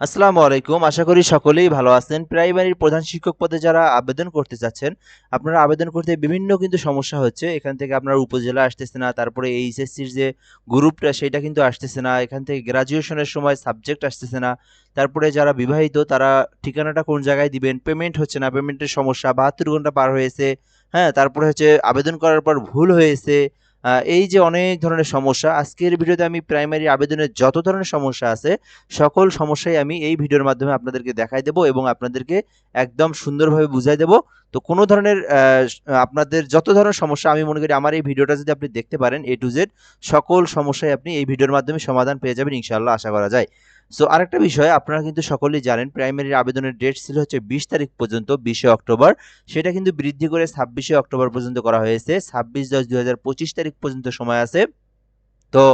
আসসালামু আলাইকুম। আশা করি সকলেই ভালো আছেন। প্রাইমারির প্রধান শিক্ষক পদে যারা আবেদন করতে চাচ্ছেন আপনারা আবেদন করতে বিভিন্ন কিন্তু সমস্যা হচ্ছে। এখান থেকে আপনার উপজেলা আসতেছে না, তারপরে এইচএসসির যে গ্রুপটা, সেটা কিন্তু আসতেছে না। এখান থেকে গ্রাজুয়েশনের সময় সাবজেক্ট আসতেছে না। তারপরে যারা বিবাহিত, তারা ঠিকানাটা কোন জায়গায় দিবেন? পেমেন্ট হচ্ছে না, পেমেন্টের সমস্যা, বাহাত্তর ঘণ্টা পার হয়েছে। হ্যাঁ তারপরে হচ্ছে আবেদন করার পর ভুল হয়েছে। এই যে অনেক ধরনের সমস্যা, আজকের ভিডিওতে আমি প্রাইমারি আবেদনের যত ধরনের সমস্যা আছে, সকল সমস্যাই আমি এই ভিডিওর মাধ্যমে আপনাদেরকে দেখাই দেব এবং আপনাদেরকে একদম সুন্দরভাবে বুঝাই দেব। তো কোনো ধরনের আপনাদের যত ধরনের সমস্যা, আমি মনে করি আমার এই ভিডিওটা যদি আপনি দেখতে পারেন এ টু জেড সকল সমস্যায় আপনি এই ভিডিওর মাধ্যমে সমাধান পেয়ে যাবেন, ইনশাআল্লাহ আশা করা যায়। সো আরেকটা বিষয়, আপনারা কিন্তু সকলেই জানেন প্রাইমারির আবেদনের ডেট ছিল হচ্ছে বিশ তারিখ পর্যন্ত, বিশে অক্টোবর। সেটা কিন্তু বৃদ্ধি করে ছাব্বিশে অক্টোবর পর্যন্ত করা হয়েছে। ছাব্বিশ দশ পঁচিশ তারিখ পর্যন্ত সময় আছে। তো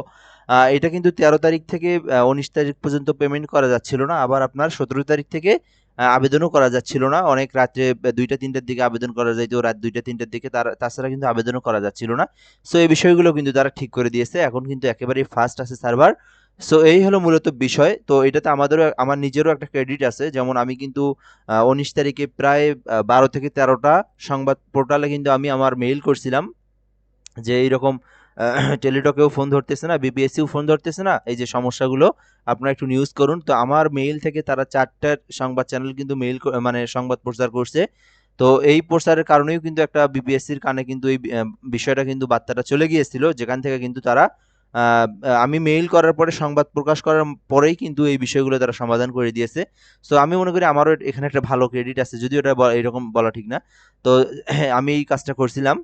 এটা কিন্তু তেরো তারিখ থেকে উনিশ তারিখ পর্যন্ত পেমেন্ট করা যাচ্ছিল না। আবার আপনার সতেরো তারিখ থেকে আবেদনও করা যাচ্ছিল না। অনেক রাত্রে দুইটা, তিনটার দিকে আবেদন করা যাইতো, রাত দুইটা, তিনটার দিকে তার, তাছাড়া কিন্তু আবেদনও করা যাচ্ছিল না। সো এই বিষয়গুলো কিন্তু তারা ঠিক করে দিয়েছে। এখন কিন্তু একেবারেই ফাস্ট আছে সার্ভার সো এই হলো মূলত বিষয়। তো এটাতে আমাদেরও আমার নিজেরও একটা ক্রেডিট আছে। যেমন আমি কিন্তু উনিশ তারিখে প্রায় বারো থেকে তেরোটা সংবাদ পোর্টালে কিন্তু আমি আমার মেইল করছিলাম যে এইরকম টেলিটকেও ফোন ধরতেছে না বিবিএসসিও ফোন ধরতেছে না। এই যে সমস্যাগুলো, আপনারা একটু নিউজ করুন। তো আমার মেইল থেকে তারা চারটার সংবাদ চ্যানেল কিন্তু মেইল মানে সংবাদ প্রচার করছে। তো এই প্রচারের কারণেও কিন্তু একটা বিপিএসসির কানে কিন্তু এই বিষয়টা কিন্তু বার্তাটা চলে গিয়েছিল। যেখান থেকে কিন্তু তারা আমি মেইল করার পরে সংবাদ প্রকাশ করার পরেই কিন্তু এই বিষয়গুলো তারা সমাধান করে দিয়েছে। সো আমি মনে করি আমারও এখানে একটা ভালো ক্রেডিট আছে, যদিও এটা এরকম বলা ঠিক না। তো আমি এই কাজটা করছিলাম।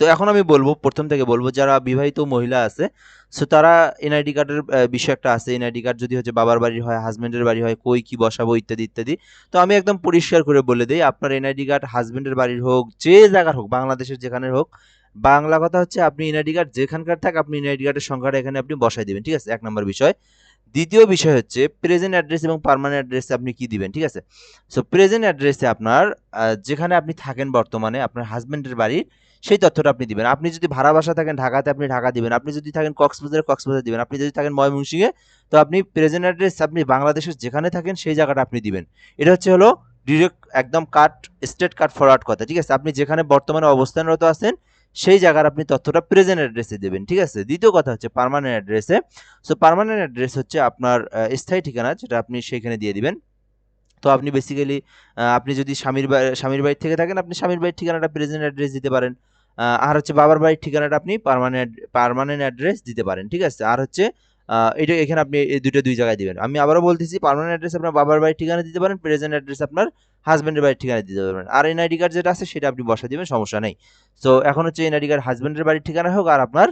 তো, এখন আমি বলব, প্রথম থেকে বলব, যারা বিবাহিত মহিলা আছে সো তারা এনআইডি কার্ডের বিষয় একটা আছে। এনআইডি কার্ড যদি হচ্ছে বাবার বাড়ির হয় হাজব্যান্ডের বাড়ি হয়, কই, কি বসাবো, ইত্যাদি ইত্যাদি। তো, আমি একদম পরিষ্কার করে বলে দিই, আপনার এনআইডি কার্ড হাজব্যান্ডের বাড়ির হোক, যে জায়গার হোক, বাংলাদেশের যেখানে হোক বাংলা কথা হচ্ছে আপনি এনআইডি কার্ড যেখানকার থাক, আপনি এনআইডি কার্ডের সংখ্যাটা এখানে আপনি বসাই দিবেন, ঠিক আছে? এক নম্বর বিষয়। দ্বিতীয় বিষয় হচ্ছে প্রেজেন্ট অ্যাড্রেস এবং পার্মানেন্ট অ্যাড্রেসে আপনি কি দিবেন, ঠিক আছে? সো প্রেজেন্ট অ্যাড্রেসে আপনার যেখানে আপনি থাকেন বর্তমানে, আপনার হাজবেন্ডের বাড়ির, সেই তথ্যটা আপনি দিবেন। আপনি যদি ভাড়া বাসা থাকেন ঢাকাতে, আপনি ঢাকা দিবেন। আপনি যদি থাকেন কক্সবাজারে, কক্সবাজার দিবেন। আপনি যদি থাকেন ময়মনসিংহে, তো আপনি প্রেজেন্ট অ্যাড্রেস আপনি বাংলাদেশের যেখানে থাকেন, সেই জায়গাটা আপনি দিবেন। এটা হচ্ছে হলো ডিরেক্ট একদম কাট স্টেট কাট ফরওয়ার্ড কথা, ঠিক আছে? আপনি যেখানে বর্তমানে অবস্থানরত আছেন সেই জায়গার আপনি তথ্যটা প্রেজেন্ট অ্যাড্রেসে দেবেন, ঠিক আছে? দ্বিতীয় কথা হচ্ছে পারমানেন্ট অ্যাড্রেসে সো পারমানেন্ট অ্যাড্রেস হচ্ছে আপনার স্থায়ী ঠিকানা, যেটা আপনি সেখানে দিয়ে দিবেন। তো আপনি বেসিক্যালি আপনি যদি স্বামীর স্বামীর বাড়ি থেকে থাকেন, আপনি স্বামীর বাড়ির ঠিকানাটা প্রেজেন্ট অ্যাড্রেস দিতে পারেন। আর হচ্ছে বাবার বাড়ির ঠিকানাটা আপনি পারমানেন্ট পারমানেন্ট অ্যাড্রেস দিতে পারেন, ঠিক আছে? আর হচ্ছে এটা এখানে আপনি এই দুটো দুই জায়গায় দিবেন। আমি আবারও বলতেছি পার্মানেন্ট অ্যাড্রেস আপনার বাবার বাড়ির ঠিকানা দিতে পারেন প্রেজেন্ট অ্যাড্রেস আপনার হাজব্যান্ডের বাড়ির ঠিকানা দিতে পারবেন। আর এনআইডি কার্ড যেটা আছে, সেটা আপনি বসা দিবেন, সমস্যা নেই। সো এখন হচ্ছে এনআইডি কার্ড হাজব্যান্ডের বাড়ির ঠিকানা হোক আর আপনার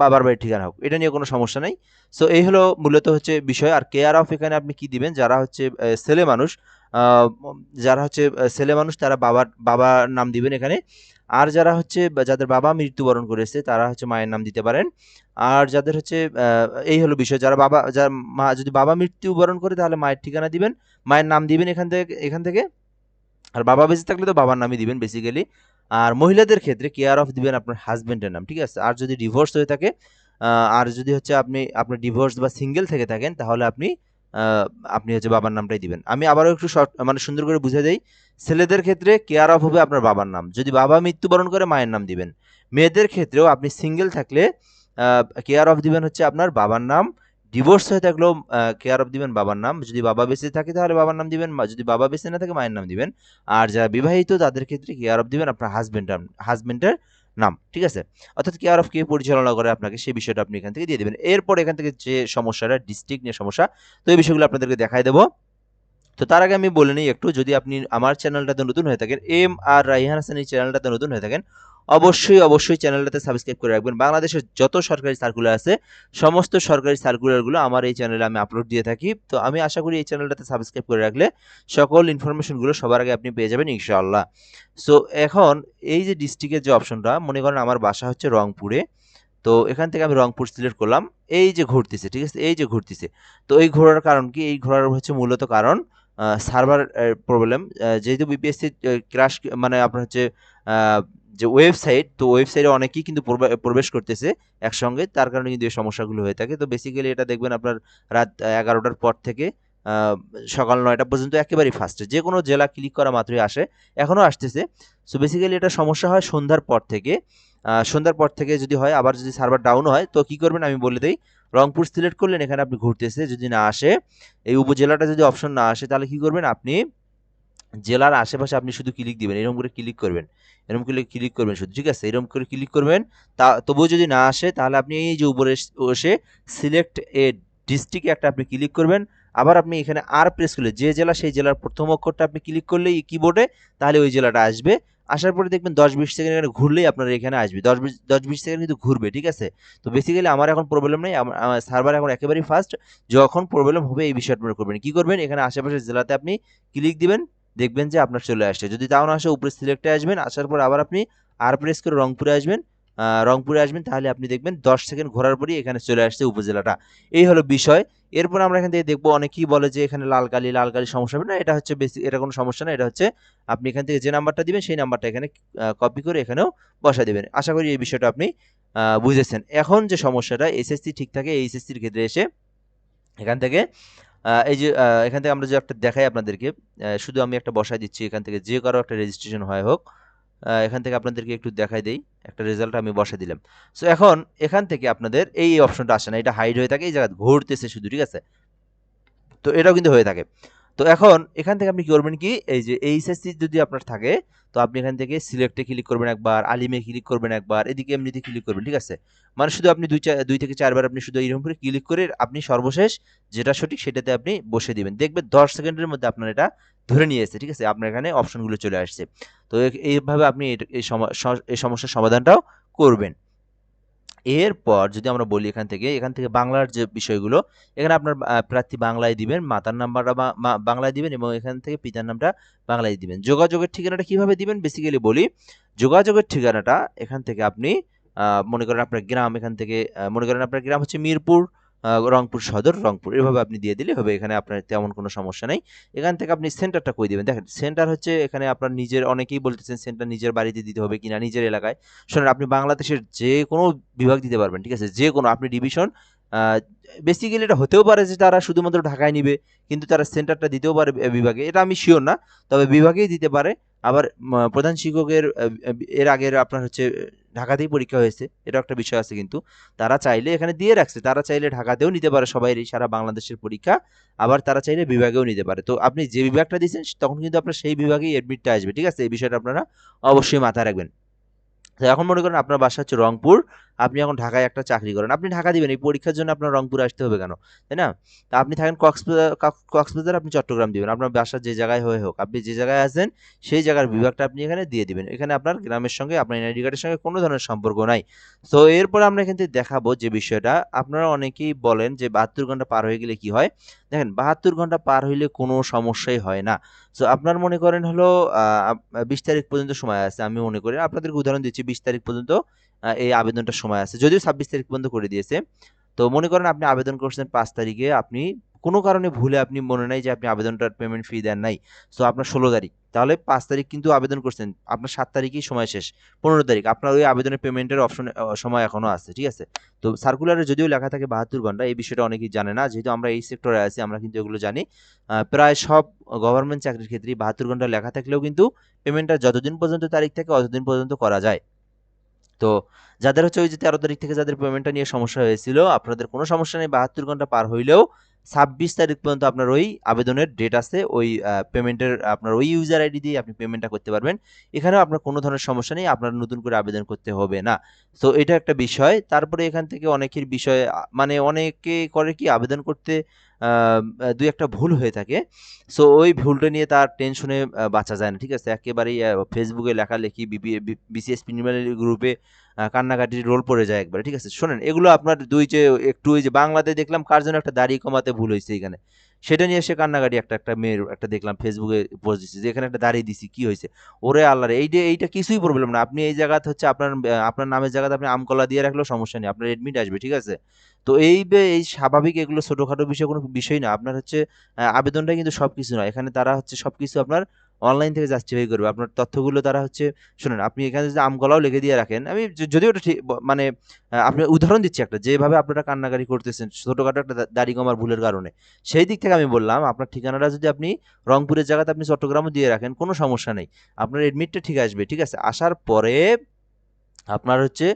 বাবার বাড়ির ঠিকানা হোক, এটা নিয়ে কোনো সমস্যা নেই। সো এই হলো মূলত হচ্ছে বিষয়। আর কেয়ার অফ এখানে আপনি কি দিবেন? যারা হচ্ছে ছেলে মানুষ যারা হচ্ছে ছেলে মানুষ, তারা বাবার বাবার নাম দিবেন এখানে। আর যারা হচ্ছে, যাদের বাবা মৃত্যুবরণ করেছে, তারা হচ্ছে মায়ের নাম দিতে পারেন। আর যাদের হচ্ছে এই হলো বিষয়, যারা বাবা, যার মা যদি বাবা মৃত্যুবরণ করে, তাহলে মায়ের ঠিকানা দিবেন, মায়ের নাম দিবেন এখান থেকে এখান থেকে। আর বাবা বেঁচে থাকলে তো বাবার নামই দিবেন বেসিক্যালি আর মহিলাদের ক্ষেত্রে কেয়ার অফ দিবেন আপনার হাজব্যান্ডের নাম, ঠিক আছে? আর যদি ডিভোর্স হয়ে থাকে আর যদি হচ্ছে আপনি, আপনার ডিভোর্স বা সিঙ্গেল থেকে থাকেন, তাহলে আপনি আপনি হচ্ছে বাবার নামটাই দিবেন। আমি আবারও একটু মানে সুন্দর করে বুঝে দেই। ছেলেদের ক্ষেত্রে কেয়ার অফ হবে আপনার বাবার নাম। যদি বাবা মৃত্যুবরণ করে, মায়ের নাম দিবেন। মেয়েদের ক্ষেত্রেও আপনি সিঙ্গেল থাকলে কেয়ার অফ দিবেন হচ্ছে আপনার বাবার নাম। ডিভোর্স হয়ে থাকলেও কেয়ার অফ দিবেন বাবার নাম। যদি বাবা বেঁচে থাকে, তাহলে বাবার নাম দিবেন। যদি বাবা বেঁচে না থাকে, মায়ের নাম দিবেন। আর যারা বিবাহিত, তাদের ক্ষেত্রে কেয়ার অফ দিবেন আপনার হাজবেন্ড হাজবেন্ডের নাম, ঠিক আছে? অর্থাৎ কেয়ার অফ কে পরিচালনা করে আপনাকে সেই বিষয়টা আপনি এখান থেকে দিয়ে দেবেন। এরপর এখান থেকে যে সমস্যাটা, ডিস্ট্রিক্ট নিয়ে সমস্যা, তো এই বিষয়গুলো আপনাদেরকে দেখাই দেবো। তো তার আগে আমি বলে নিই একটু, যদি আপনি আমার চ্যানেলটাতে নতুন হয়ে থাকেন, এম আর রাইহান হাসান এই চ্যানেলটাতে নতুন হয়ে থাকেন অবশ্যই অবশ্যই চ্যানেলটাতে সাবস্ক্রাইব করে রাখবেন। বাংলাদেশের যত সরকারি সার্কুলার আছে, সমস্ত সরকারি সার্কুলারগুলো আমার এই চ্যানেলে আমি আপলোড দিয়ে থাকি। তো আমি আশা করি এই চ্যানেলটাতে সাবস্ক্রাইব করে রাখলে সকল ইনফরমেশনগুলো সবার আগে আপনি পেয়ে যাবেন, ইনশাআল্লাহ। সো এখন এই যে ডিস্ট্রিক্টের যে অপশনটা মনে করেন আমার বাসা হচ্ছে রংপুরে, তো এখান থেকে আমি রংপুর সিলেক্ট করলাম। এই যে ঘুরতেছে, ঠিক আছে? এই যে ঘুরতেছে। তো এই ঘোরার কারণ কি? এই ঘোরার হচ্ছে মূলত কারণ সার্ভার প্রবলেম যেহেতু বিপিএসসি ক্রাশ মানে আপনার হচ্ছে যে ওয়েবসাইট তো ওয়েবসাইটে অনেকেই কিন্তু প্রবেশ করতেছে একসঙ্গে, তার কারণে কিন্তু এই সমস্যাগুলো হয়ে থাকে। তো বেসিক্যালি এটা দেখবেন আপনার রাত এগারোটার পর থেকে সকাল নয়টা পর্যন্ত একেবারেই ফাস্টে যে কোনো জেলা ক্লিক করা মাত্রই আসে, এখনও আসতেছে। সো বেসিক্যালি এটা সমস্যা হয় সন্ধ্যার পর থেকে সন্ধ্যার পর থেকে যদি হয়, আবার যদি সার্ভার ডাউন হয়, তো কি করবেন আমি বলে দিই, রংপুর সিলেক্ট করলেন, এখানে আপনি ঘুরতেছে, যদি না আসে, এই উপজেলাটা যদি অপশন না আসে, তাহলে কি করবেন আপনি জেলার আশেপাশে আপনি শুধু ক্লিক দিবেন, এরকম করে ক্লিক করবেন, এরকম করে ক্লিক করবেন শুধু, ঠিক আছে? এরকম করে ক্লিক করবেন, তা তবুও যদি না আসে, তাহলে আপনি এই যে উপরে এস- সিলেক্ট এ ডিস্ট্রিক্টে একটা আপনি ক্লিক করবেন, আবার আপনি এখানে আর প্রেস করলে, যে জেলা সেই জেলার প্রথম অক্ষরটা আপনি ক্লিক করলেই কিবোর্ডে তাহলে ওই জেলাটা আসবে। আসার পরে দেখবেন দশ বিশ সেকেন্ড এখানে ঘুরলেই আপনার এখানে আসবে। দশ বিশ দশ বিশ সেকেন্ড কিন্তু ঘুরবে, ঠিক আছে? তো বেসিক্যালি আমার এখন প্রবলেম নেই, আমার সার্ভার এখন একেবারেই ফাস্ট যখন প্রবলেম হবে এই বিষয়ে আপনারা করবেন। কী করবেন? এখানে আশেপাশের জেলাতে আপনি ক্লিক দিবেন দেখবেন যে আপনার চলে আসছে। যদি তাও না আসে উপরে সিলেক্টে আসবেন, আসার পর আবার আপনি আর প্রেস করে রংপুরে আসবেন। রংপুরে আসবেন, তাহলে আপনি দেখবেন দশ সেকেন্ড ঘোরার পরই এখানে চলে আসছে উপজেলাটা। এই হলো বিষয়। এরপর আমরা এখান থেকে দেখব, অনেকেই বলে যে এখানে লাল কালি লাল কালি সমস্যা হবে না, এটা হচ্ছে বেশি এটা কোনো সমস্যা না, এটা হচ্ছে আপনি এখান থেকে যে নাম্বারটা দিবেন, সেই নাম্বারটা এখানে কপি করে এখানেও বসা দেবেন। আশা করি এই বিষয়টা আপনি বুঝেছেন। এখন যে সমস্যাটা এসএসসি ঠিক থাকে এইচএসসির ক্ষেত্রে এসে এখান থেকে এই যে এখান থেকে আমরা যে একটা দেখাই আপনাদেরকে শুধু আমি একটা বসাই দিচ্ছি এখান থেকে, যে কারও একটা রেজিস্ট্রেশন হয় হোক এখান থেকে আপনাদেরকে একটু দেখাই দেই, একটা রেজাল্ট আমি বসাই দিলাম। সো এখন এখান থেকে আপনাদের এই অপশনটা আসে না, এটা হাইড হয়ে থাকে, এই জায়গায় ঘুরতেছে শুধু, ঠিক আছে? তো এটাও কিন্তু হয়ে থাকে। তো এখন এখান থেকে আপনি কি করবেন কি? এই যে এইচএসসি যদি আপনার থাকে, তো আপনি এখান থেকে সিলেক্টে ক্লিক করবেন একবার আলিমে ক্লিক করবেন একবার, এদিকে এমনিতে ক্লিক করবেন, ঠিক আছে? মানে শুধু আপনি দুই দুই থেকে চারবার আপনি শুধু এইরকম করে ক্লিক করে আপনি সর্বশেষ যেটা সঠিক সেটাতে আপনি বসে দিবেন। দেখবেন দশ সেকেন্ডের মধ্যে আপনার এটা ধরে নিয়ে এসেছে, ঠিক আছে? আপনার এখানে অপশনগুলো চলে আসছে। তো এইভাবে আপনি এই সমস্যার সমাধানটাও করবেন। এরপর যদি আমরা বলি এখান থেকে এখান থেকে বাংলার যে বিষয়গুলো, এখানে আপনার প্রার্থী বাংলায় দিবেন, মাতার নাম্বারটা বাংলায় দিবেন এবং এখান থেকে পিতার নামটা বাংলায় দিবেন। যোগাযোগের ঠিকানাটা কীভাবে দিবেন? বেসিক্যালি বলি, যোগাযোগের ঠিকানাটা এখান থেকে আপনি মনে করেন আপনার গ্রাম এখান থেকে মনে করেন আপনার গ্রাম হচ্ছে মিরপুর রংপুর সদর, রংপুর। এভাবে আপনি দিয়ে দিলে হবে, এখানে আপনার তেমন কোনো সমস্যা নেই। এখান থেকে আপনি সেন্টারটা কই দেবেন? দেখেন, সেন্টার হচ্ছে এখানে আপনার নিজের, অনেকেই বলতেছেন সেন্টার নিজের বাড়িতে দিতে হবে কিনা, নিজের এলাকায়। শোনেন, আপনি বাংলাদেশের যে কোনো বিভাগ দিতে পারবেন, ঠিক আছে? যে কোনো, আপনি ডিভিশন বেসিক্যালি এটা হতেও পারে যে তারা শুধুমাত্র ঢাকায় নিবে, কিন্তু তারা সেন্টারটা দিতেও পারে বিভাগে। এটা আমি শিওর না, তবে বিভাগেই দিতে পারে। আবার প্রধান শিক্ষকের এর আগের আপনার হচ্ছে, ঢাকাতেই পরীক্ষা হয়েছে এটা একটা বিষয় আছে কিন্তু। তারা চাইলে এখানে দিয়ে রাখছে, তারা চাইলে ঢাকাতেও নিতে পারে সবাই সারা বাংলাদেশের পরীক্ষা, আবার তারা চাইলে বিভাগেও নিতে পারে। তো আপনি যে বিভাগটা দিয়েছেন, তখন কিন্তু আপনার সেই বিভাগেই অ্যাডমিটটা আসবে, ঠিক আছে? এই বিষয়টা আপনারা অবশ্যই মাথায় রাখবেন। তো এখন মনে করেন আপনার বাসা হচ্ছে রংপুর আপনি এখন ঢাকায় একটা চাকরি করেন আপনি ঢাকা দিবেন এই পরীক্ষার জন্য আপনার রংপুর আসতে হবে কেন? তাই না? তা আপনি থাকেন কক্সবাজার কক্স- কক্সবাজার আপনি চট্টগ্রাম দিবেন আপনার বাসা যে জায়গায় হয়ে হোক আপনি যে জায়গায় আছেন সেই জায়গার বিভাগটা আপনি এখানে দিয়ে দিবেন। এখানে আপনার গ্রামের সঙ্গে আপনার এনআইডি কার্ডের সঙ্গে কোনো ধরনের সম্পর্ক নাই। তো এরপর আমরা এখান থেকে দেখাবো যে বিষয়টা আপনারা অনেকেই বলেন যে বাহাত্তর ঘণ্টা পার হয়ে গেলে কি হয়? দেখেন বাহাত্তর ঘণ্টা পার হইলে কোনো সমস্যাই হয় না। সো আপনার মনে করেন হলো বিশ তারিখ পর্যন্ত সময় আছে আমি মনে করি। আপনাদেরকে উদাহরণ দিচ্ছি বিশ তারিখ পর্যন্ত এই আবেদনটা সময় আছে। যদিও ছাব্বিশ তারিখ পর্যন্ত করে দিয়েছে। তো মনে করেন আপনি আবেদন করছেন পাঁচ তারিখে, আপনি কোনো কারণে ভুলে আপনি মনে নাই যে আপনি আবেদনটার পেমেন্ট ফি দেন নাই। সো আপনার ষোলো তারিখ। তাহলে পাঁচ তারিখ কিন্তু আবেদন করছেন। আপনার সাত তারিখেই সময় শেষ। পনেরো তারিখ। আপনার ওই আবেদনের পেমেন্টের অপশন সময় এখনও আছে, ঠিক আছে? তো সার্কুলারে যদিও লেখা থাকে বাহাত্তর ঘণ্টা, এই বিষয়টা অনেকেই জানে না। যেহেতু আমরা এই সেক্টরে আছি, আমরা কিন্তু এগুলো জানি। প্রায় সব গভর্নমেন্ট চাকরির ক্ষেত্রেই বাহাত্তর ঘণ্টা লেখা থাকলেও কিন্তু পেমেন্টটা যতদিন পর্যন্ত তারিখ থাকে, অতদিন পর্যন্ত করা যায়। তো যাদের হচ্ছে ওই যে তেরো তারিখ থেকে যাদের পেমেন্টটা নিয়ে সমস্যা হয়েছিল, আপনাদের কোনো সমস্যা নেই, বাহাত্তর ঘণ্টা পার হইলেও ছাব্বিশ তারিখ পর্যন্ত আপনার ওই আবেদনের ডেট আছে, ওই পেমেন্টের আপনার ওই ইউজার আইডি দিয়ে আপনি পেমেন্টটা করতে পারবেন। এখানেও আপনার কোনো ধরনের সমস্যা নেই, আপনার নতুন করে আবেদন করতে হবে না। তো এটা একটা বিষয়। তারপরে এখান থেকে অনেকের বিষয় মানে অনেকে করে কি আবেদন করতে দুই একটা ভুল হয়ে থাকে। সো ওই ভুলটা নিয়ে তার টেনশনে বাঁচা যায় না, ঠিক আছে? একেবারেই ফেসবুকে লেখালেখি বিসিএস প্রিমিয়ার গ্রুপে কান্নাকাটির রোল পড়ে যায় একবারে, ঠিক আছে? শোনেন, এগুলো আপনার দুই যে, একটু ওই যে বাংলাতে দেখলাম, কার জন্য একটা দাড়ি কমাতে ভুল হয়েছে এখানে। সেটা নিয়ে সে কান্নাকাটি একটা একটা মেয়ের একটা দেখলাম ফেসবুকে পোস্ট দিচ্ছে যে, এখানে একটা দাঁড়িয়ে দিছি, কি হয়েছে? ওরে আল্লাহ এই যে, এইটা কিছুই প্রবলেম না। আপনি এই জায়গাতে হচ্ছে আপনার আপনার নামের জায়গাতে আপনি আমকলা দিয়ে রাখলেও সমস্যা নেই, আপনার এডমিট আসবে, ঠিক আছে? তো এই এই স্বাভাবিক এগুলো ছোটোখাটো বিষয় কোনো বিষয় না। আপনার হচ্ছে আবেদনটা কিন্তু সব কিছু নয় এখানে তারা হচ্ছে সব কিছু আপনার অনলাইন থেকে জাস্টিফাই করবে। আপনার তথ্যগুলো তারা হচ্ছে, শুনুন, আপনি এখানে যদি আমগলাও লিখে দিয়ে রাখেন, আমি যদিও ওটা ঠিক মানে আপনি উদাহরণ দিচ্ছি একটা, যেভাবে আপনারা কান্নাকারি করতেছেন, ছোটোখাটো একটা দাড়ি কমার ভুলের কারণে। সেই দিক থেকে আমি বললাম, আপনার ঠিকানাটা যদি আপনি রংপুরের জায়গাতে আপনি চট্টগ্রামও দিয়ে রাখেন, কোনো সমস্যা নেই। আপনার এডমিটটা ঠিক আসবে, ঠিক আছে? আসার পরে আপনার হচ্ছে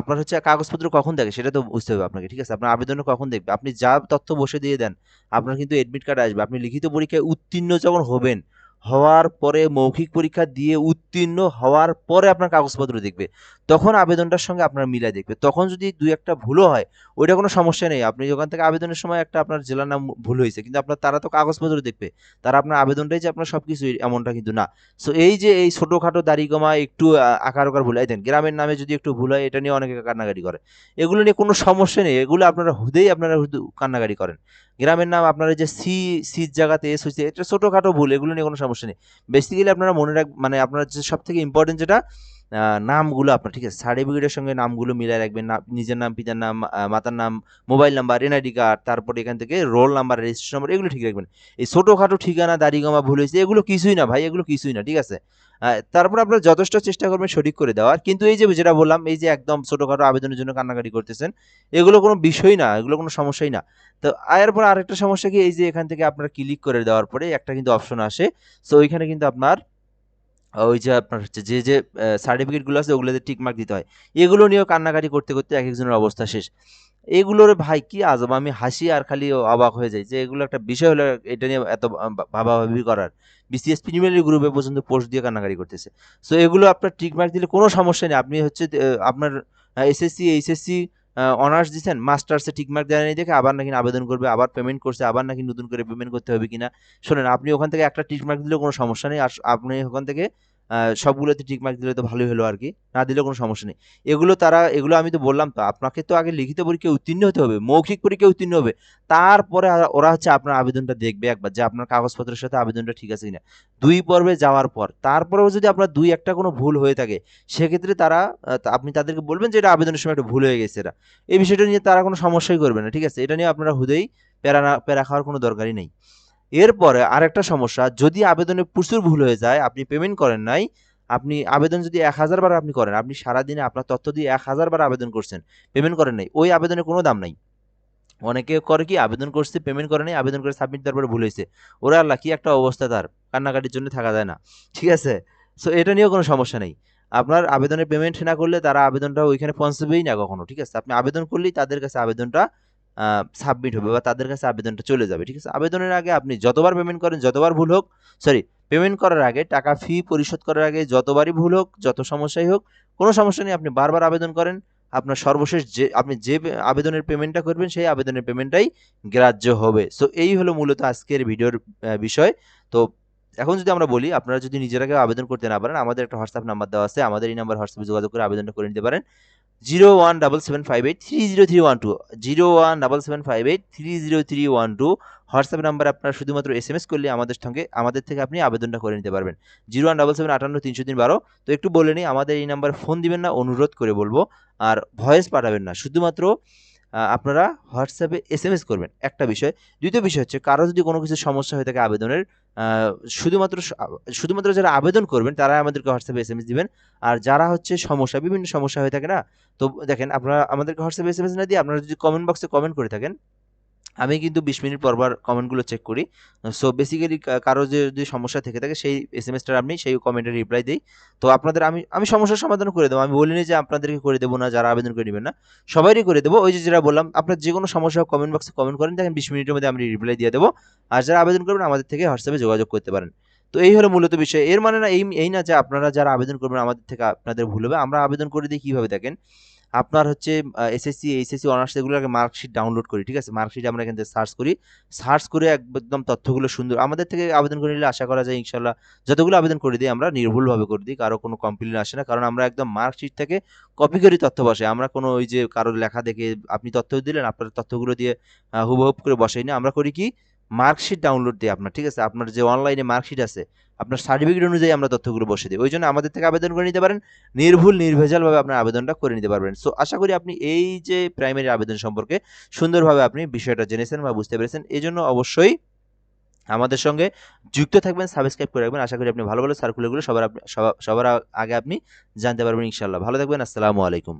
আপনার হচ্ছে কাগজপত্র কখন দেখে, সেটা তো বুঝতে হবে আপনাকে, ঠিক আছে? আপনার আবেদন কখন দেখবে? আপনি যা তথ্য বসে দিয়ে দেন, আপনার কিন্তু এডমিট কার্ড আসবে। আপনি লিখিত পরীক্ষায় উত্তীর্ণ যখন হবেন হওয়ার পরে মৌখিক পরীক্ষা দিয়ে উত্তীর্ণ হওয়ার পরে আপনার কাগজপত্র দেখবে। তখন আবেদনটার সঙ্গে আপনার মিলাই দেখবে। তখন যদি দুই একটা ভুলও হয়, ওইটা কোনো সমস্যা নেই। আপনি ওখান থেকে আবেদনের সময় একটা আপনার জেলার নাম ভুল হয়েছে, কিন্তু আপনার তারা তো কাগজপত্র দেখবে। তারা আপনার আবেদনটাই যে আপনার সব কিছু এমনটা কিন্তু না। সো এই যে এই ছোটোখাটো দাড়ি কমা একটু আকার ওকার ভুল দেন, গ্রামের নামে যদি একটু ভুল হয়, এটা নিয়ে অনেকে কান্নাকাটি করে। এগুলো নিয়ে কোনো সমস্যা নেই। এগুলো আপনারা হুদেই আপনারা কান্নাকাটি করেন। গ্রামের নাম আপনারা যে সি, সির জায়গাতে এস হয়েছে, এটা ছোটোখাটো ভুল, এগুলো নিয়ে কোনো সমস্যা নেই। বেসিক্যালি আপনারা মনে রাখ মানে আপনার যে সব থেকে ইম্পর্টেন্ট যেটা নামগুলো আপনার, ঠিক আছে? সার্টিফিকেটের সঙ্গে নামগুলো মিলাই রাখবেন। নিজের নাম, পিতার নাম মাতার নাম, মোবাইল নাম্বার, এনআইডি কার্ড, তারপরে এখান থেকে রোল নাম্বার রেজিস্ট্রেশন নাম্বার, এগুলো ঠিক রাখবেন। এই ছোটোখাটো ঠিকানা, দাড়িগমা, ভুল হয়েছে, এগুলো কিছুই না ভাই, এগুলো কিছুই না, ঠিক আছে? তারপর আপনারা যথেষ্ট চেষ্টা করবেন সঠিক করে দেওয়ার। কিন্তু এই যে যেটা বললাম, এই যে একদম ছোটোখাটো আবেদনের জন্য কান্নাকাটি করতেছেন, এগুলো কোনো বিষয় না, এগুলো কোনো সমস্যাই না। তো এরপর আরেকটা সমস্যা কি? এই যে এখান থেকে আপনারা ক্লিক করে দেওয়ার পরে একটা কিন্তু অপশন আসে। সো ওইখানে কিন্তু আপনার ওই যে আপনার হচ্ছে যে যে সার্টিফিকেটগুলো আছে, ওগুলোতে টিক মার্ক দিতে হয়। এগুলো নিয়েও কান্নাকাটি করতে করতে এক একজনের অবস্থা শেষ। এগুলোর ভাই কি আজব, আমি হাসি আর খালি অবাক হয়ে যাই যে, এগুলো একটা বিষয় হলো, এটা নিয়ে এত ভাবাভাবি করার। বিসিএস প্রিমিয়ার গ্রুপে পর্যন্ত পোস্ট দিয়ে কান্নাকাটি করতেছে। সো এগুলো আপনার টিক মার্ক দিলে কোনো সমস্যা নেই। আপনি হচ্ছে আপনার এসএসসি এইচএসসি অনার্স দিচ্ছেন মাস্টার্সে টিক মার্ক দেওয়া নেই দেখে আবার নাকি আবেদন করবে, আবার পেমেন্ট করছে, আবার নাকি নতুন করে পেমেন্ট করতে হবে কিনা। শোনেন, আপনি ওখান থেকে একটা টিকমার্ক দিলেও কোনো সমস্যা নেই আপনি ওখান থেকে সবগুলোতে টিক মার্ক দিলে তো ভালোই হলো আর কি। না দিলে কোনো সমস্যা নেই। এগুলো তারা, এগুলো আমি তো বললাম, তো আপনাকে তো আগে লিখিত পরীক্ষায় উত্তীর্ণ হতে হবে, মৌখিক পরীক্ষায় উত্তীর্ণ হবে। তারপরে ওরা হচ্ছে আপনার আবেদনটা দেখবে একবার যে আপনার কাগজপত্রের সাথে আবেদনটা ঠিক আছে কিনা। দুই পর্বে যাওয়ার পর, তারপরেও যদি আপনার দুই একটা কোনো ভুল হয়ে থাকে, সেক্ষেত্রে তারা আপনি তাদেরকে বলবেন যে এটা আবেদনের সময় একটা ভুল হয়ে গেছে এটা। এই বিষয়টা নিয়ে তারা কোনো সমস্যাই করবে না, ঠিক আছে? এটা নিয়ে আপনারা হুদেই প্যারা প্যারা খাওয়ার কোনো দরকারই নেই। এরপরে আরেকটা সমস্যা, যদি আবেদনে প্রচুর ভুল হয়ে যায়, আপনি পেমেন্ট করেন নাই, আপনি আবেদন যদি এক হাজার বার আপনি করেন, আপনি সারাদিনে আপনার তথ্য দিয়ে এক হাজার বার আবেদন করছেন পেমেন্ট করেন নাই, ওই আবেদনের কোনো দাম নাই। অনেকে করে কি, আবেদন করছে পেমেন্ট করে নাই, আবেদন করে সাবমিট তারপরে ভুল হয়েছে। ওরা আল্লাহ, কি একটা অবস্থা তার, কান্নাকাটির জন্য থাকা যায় না, ঠিক আছে? সো এটা নিয়েও কোনো সমস্যা নেই। আপনার আবেদনের পেমেন্ট না করলে তারা আবেদনটা ওইখানে পৌঁছবেই না কখনো, ঠিক আছে? আপনি আবেদন করলেই তাদের কাছে আবেদনটা সাবমিট হবে বা তাদের কাছে আবেদনটা চলে যাবে, ঠিক আছে? আবেদনের আগে আপনি যতবার পেমেন্ট করেন, যতবার ভুল হোক সরি পেমেন্ট করার আগে, টাকা ফি পরিশোধ করার আগে যতবারই ভুল হোক, যত সমস্যাই হোক, কোনো সমস্যা নেই, আপনি বারবার আবেদন করেন, আপনার সর্বশেষ যে, আপনি যে আবেদনের পেমেন্টটা করবেন, সেই আবেদনের পেমেন্টটাই গ্রাহ্য হবে। সো এই হলো মূলত আজকের ভিডিওর বিষয়। তো, এখন যদি আমরা বলি, আপনারা যদি নিজেরা কেউ আবেদন করতে না পারেন, আমাদের একটা হোয়াটসঅ্যাপ নাম্বার দেওয়া আছে, আমাদের এই নাম্বার হোয়াটসঅ্যাপে যোগাযোগ করে আবেদনটা করে নিতে পারেন। Zero one double seven five eight three zero three one two zero one double seven five eight three zero three one two WhatsApp number আপনার শুধুমাত্র এস এম এস করলে আমাদের সঙ্গে, আমাদের থেকে আপনি আবেদনটা করে নিতে পারবেন। জিরো ওয়ান ডাবল সেভেন আটান্ন তিনশো তিন বারো তো একটু বলে নিই, আমাদের এই নাম্বার ফোন দিবেন না, অনুরোধ করে বলব, আর ভয়েস পাঠাবেন না। শুধুমাত্র আপনারা হোয়াটসঅ্যাপে এস এম এস করবেন। একটা বিষয়। দ্বিতীয় বিষয় হচ্ছে, কারও যদি কোনো কিছু সমস্যা হয়ে থাকে আবেদনের শুধুমাত্র শুধুমাত্র যারা আবেদন করবেন, তারাই আমাদেরকে হোয়াটসঅ্যাপে এস এম এস দেবেন। আর যারা হচ্ছে সমস্যা, বিভিন্ন সমস্যা হয়ে থাকে না, তো দেখেন, আপনারা আমাদেরকে হোয়াটসঅ্যাপে এস এম এস না দিয়ে আপনারা যদি কমেন্ট বক্সে কমেন্ট করে থাকেন আমি কিন্তু বিশ মিনিট পরবার কমেন্টগুলো চেক করি। সো বেসিক্যালি কারও যে যদি সমস্যা থেকে থাকে, সেই এস এম এসটা আমি সেই কমেন্টের রিপ্লাই দিই। তো আপনাদের আমি আমি সমস্যার সমাধান করে দেবো। আমি বলিনি যে আপনাদেরকে করে দেবো না, যারা আবেদন করে নেবেন না। সবারই করে দেবো। ওই যে যেটা বললাম, আপনার যে কোনো সমস্যা কমেন্ট বক্সে কমেন্ট করেন, দেখেন বিশ মিনিটের মধ্যে আমি রিপ্লাই দিয়ে দেবো। আর যারা আবেদন করবেন, আমাদের থেকে হোয়াটসঅ্যাপে যোগাযোগ করতে পারেন। তো এই হলো মূলত বিষয়। এর মানে না, এই এই না যে আপনারা যারা আবেদন করবেন, আমাদের থেকে আপনাদের ভুল হবে। আমরা আবেদন করে দিই কীভাবে দেখেন? আপনার হচ্ছে এসএসসি এইচএসসি অনার্স এগুলোকে মার্কশিট ডাউনলোড করি, ঠিক আছে? মার্কশিট আমরা এখান থেকে সার্চ করি। সার্চ করে একদম তথ্যগুলো সুন্দর। আমাদের থেকে আবেদন করে নিলে আশা করা যায় ইনশাল্লাহ যতগুলো আবেদন করে দিই আমরা নির্ভুলভাবে করে দিই, কারও কোনো কমপ্লেন আসে না। কারণ আমরা একদম মার্কশিট থেকে কপি করি তথ্য বসে আমরা কোনো ওই যে কারোর লেখা দেখে আপনি তথ্য দিলেন, আপনার তথ্যগুলো দিয়ে হুবহুব করে বসাই না। আমরা করি কি মার্কশিট ডাউনলোড দিই আপনার, ঠিক আছে? আপনার যে অনলাইনে মার্কশিট আছে, আপনার সার্টিফিকেট অনুযায়ী আমরা তথ্যগুলো বসে দিই ওই জন্য আমাদের থেকে আবেদন করে নিতে পারেন। নির্ভুল, নির্ভেজালভাবে আপনার আবেদনটা করে নিতে পারবেন। সো আশা করি আপনি এই যে প্রাইমারি আবেদন সম্পর্কে সুন্দরভাবে আপনি বিষয়টা জেনেছেন বা বুঝতে পেরেছেন। এই জন্য অবশ্যই আমাদের সঙ্গে যুক্ত থাকবেন সাবস্ক্রাইব করে রাখবেন। আশা করি আপনি ভালো ভালো সার্কুলারগুলো সবার সবার আগে আপনি জানতে পারবেন ইনশাল্লাহ ভালো থাকবেন, আসসালামু আলাইকুম।